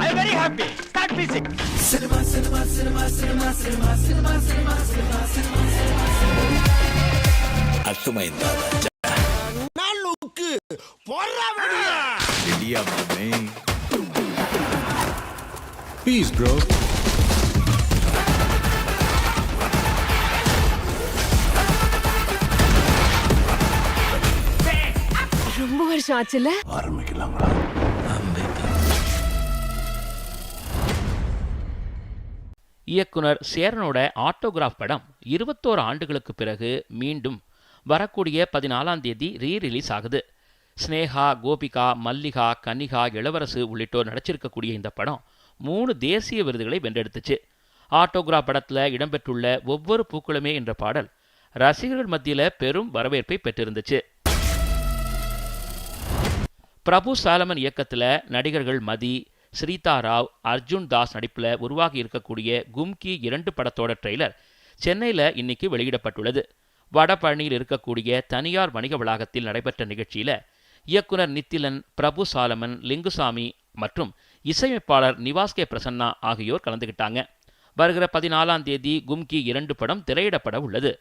I very happy start music cinema cinema cinema cinema cinema cinema cinema cinema cinema அத்துமைந்தா நாளுக்கு பொறாமடி ரெடியா மாமே. Piece bro ரொம்ப வருஷம் ஆச்சுல ஆரம்பிக்கலாங்களா இயக்குனர் சேரனோட ஆட்டோகிராஃப் படம் இருபத்தோரு ஆண்டுகளுக்கு பிறகு மீண்டும் வரக்கூடிய பதினாலாம் தேதி ரீ ரிலீஸ் ஆகுது. ஸ்னேகா கோபிகா மல்லிகா கன்னிகா இளவரசு உள்ளிட்டோர் நடிச்சிருக்கக்கூடிய இந்த படம் மூணு தேசிய விருதுகளை வென்றெடுத்துச்சு. ஆட்டோகிராஃப் படத்தில் இடம்பெற்றுள்ள ஒவ்வொரு பூக்களுமே என்ற பாடல் ரசிகர்கள் மத்தியில் பெரும் வரவேற்பை பெற்றிருந்துச்சு. பிரபு சாலமன் இயக்கத்தில் நடிகர்கள் மதி ஸ்ரீதா ராவ் அர்ஜுன் தாஸ் நடிப்பில் உருவாகி இருக்கக்கூடிய கும்கி இரண்டு படத்தோட ட்ரெய்லர் சென்னையில் இன்னைக்கு வெளியிடப்பட்டுள்ளது. வடபழனியில் இருக்கக்கூடிய தனியார் வணிக வளாகத்தில் நடைபெற்ற நிகழ்ச்சியில் இயக்குனர் நித்திலன் பிரபு சாலமன் லிங்குசாமி மற்றும் இசையமைப்பாளர் நிவாஸ் கே பிரசன்னா ஆகியோர் கலந்துகிட்டாங்க. வருகிற பதினாலாம் தேதி கும்கி இரண்டு படம் திரையிடப்பட உள்ளது.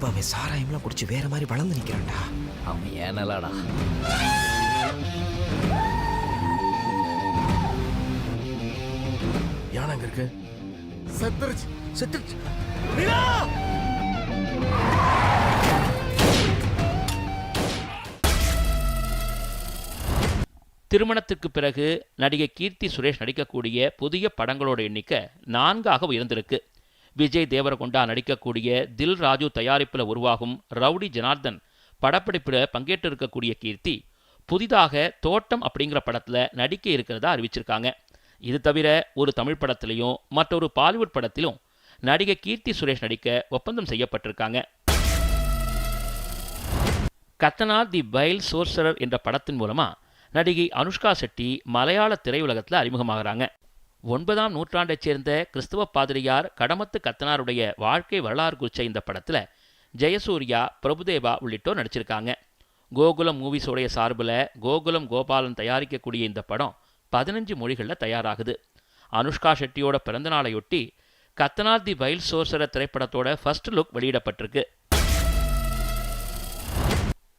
இப்ப அவன் சாராயம்லாம் குடிச்சு வேற மாதிரி வளர்ந்து நிக்கிறான்டா. அவன் ஏனலாடா. யானை அங்க இருக்கு? செத்துருச்சு செத்துருச்சு. திருமணத்திற்கு பிறகு நடிகை கீர்த்தி சுரேஷ் நடிக்கக்கூடிய புதிய படங்களோட எண்ணிக்கை நான்காக உயர்ந்திருக்கு. விஜய் தேவரகொண்டா நடிக்கக்கூடிய தில் ராஜு தயாரிப்பில் உருவாகும் ரவுடி ஜனார்தன் படப்பிடிப்பில் பங்கேற்று இருக்கக்கூடிய கீர்த்தி புதிதாக தோட்டம் அப்படிங்கிற படத்தில் நடிக்க இருக்கிறதா அறிவிச்சிருக்காங்க. இது தவிர ஒரு தமிழ் படத்திலையும் மற்றொரு பாலிவுட் படத்திலும் நடிகை கீர்த்தி சுரேஷ் நடிக்க ஒப்பந்தம் செய்யப்பட்டிருக்காங்க. கத்தனார் தி பைல் சோர்சரர் என்ற படத்தின் மூலமா நடிகை அனுஷ்கா செட்டி மலையாள திரையுலகத்தில் அறிமுகமாகறாங்க. ஒன்பதாம் நூற்றாண்டைச் சேர்ந்த கிறிஸ்தவ பாதிரியார் கடமத்து கத்தனாருடைய வாழ்க்கை வரலாறு குறித்த இந்த படத்தில் ஜெயசூர்யா பிரபுதேவா உள்ளிட்டோர் நடிச்சிருக்காங்க. கோகுலம் மூவிஸோடைய சார்பில் கோகுலம் கோபாலன் தயாரிக்கக்கூடிய இந்த படம் பதினஞ்சு மொழிகளில் தயாராகுது. அனுஷ்கா ஷெட்டியோட பிறந்தநாளையொட்டி கத்தனார் தி வைல்ட் சோர்சர திரைப்படத்தோட ஃபர்ஸ்ட் லுக் வெளியிடப்பட்டிருக்கு.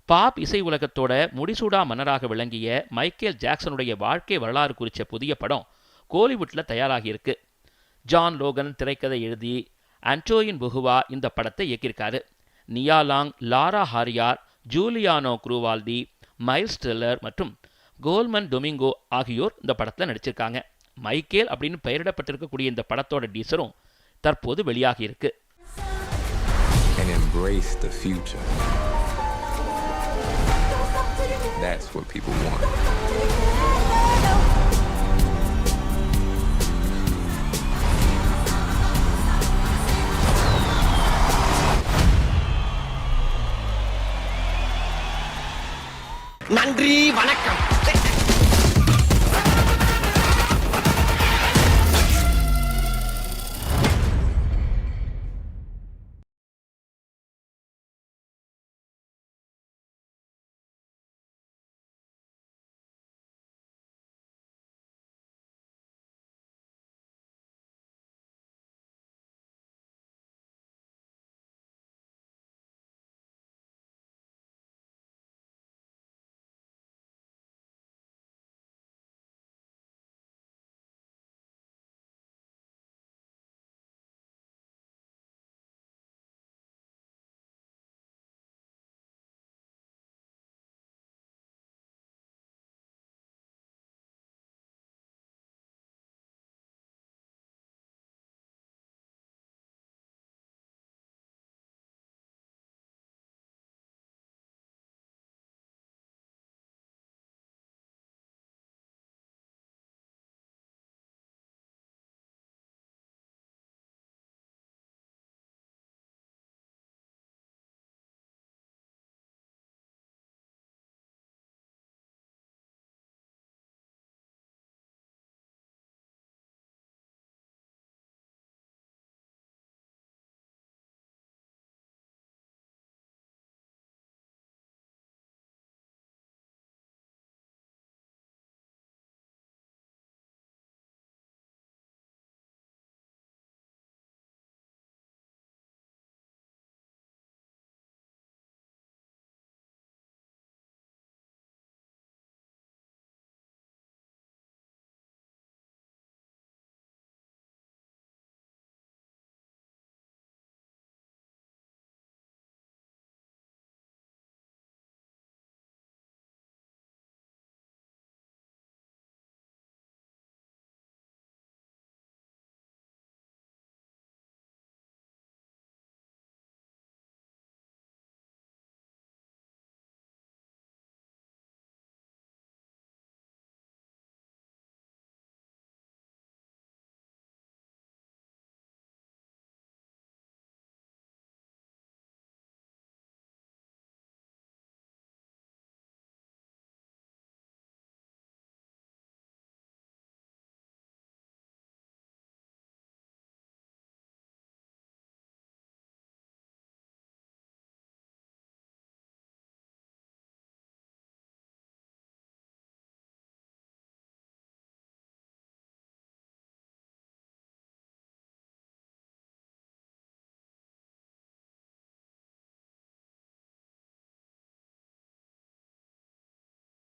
பாப் இசை உலகத்தோட முடிசூடா மன்னராக விளங்கிய மைக்கேல் ஜாக்சனுடைய வாழ்க்கை வரலாறு குறித்த புதிய படம் கோலிவுட்டில் தயாராகியிருக்கு ஜான் லோகன் திரைக்கதை எழுதி அன்டோயின் புகுவா இந்த படத்தை இயக்கியிருக்காரு நியாலாங் லாரா ஹாரியார் ஜூலியானோ குரூவால்டி மைல்ஸ் ட்ரெல்லர் மற்றும் கோல்மன் டொமிங்கோ ஆகியோர் இந்த படத்தில் நடிச்சிருக்காங்க மைக்கேல் அப்படின்னு பெயரிடப்பட்டிருக்கக்கூடிய இந்த படத்தோட டீசரும் தற்போது வெளியாகியிருக்கு. That's what people want. நன்றி வணக்கம்.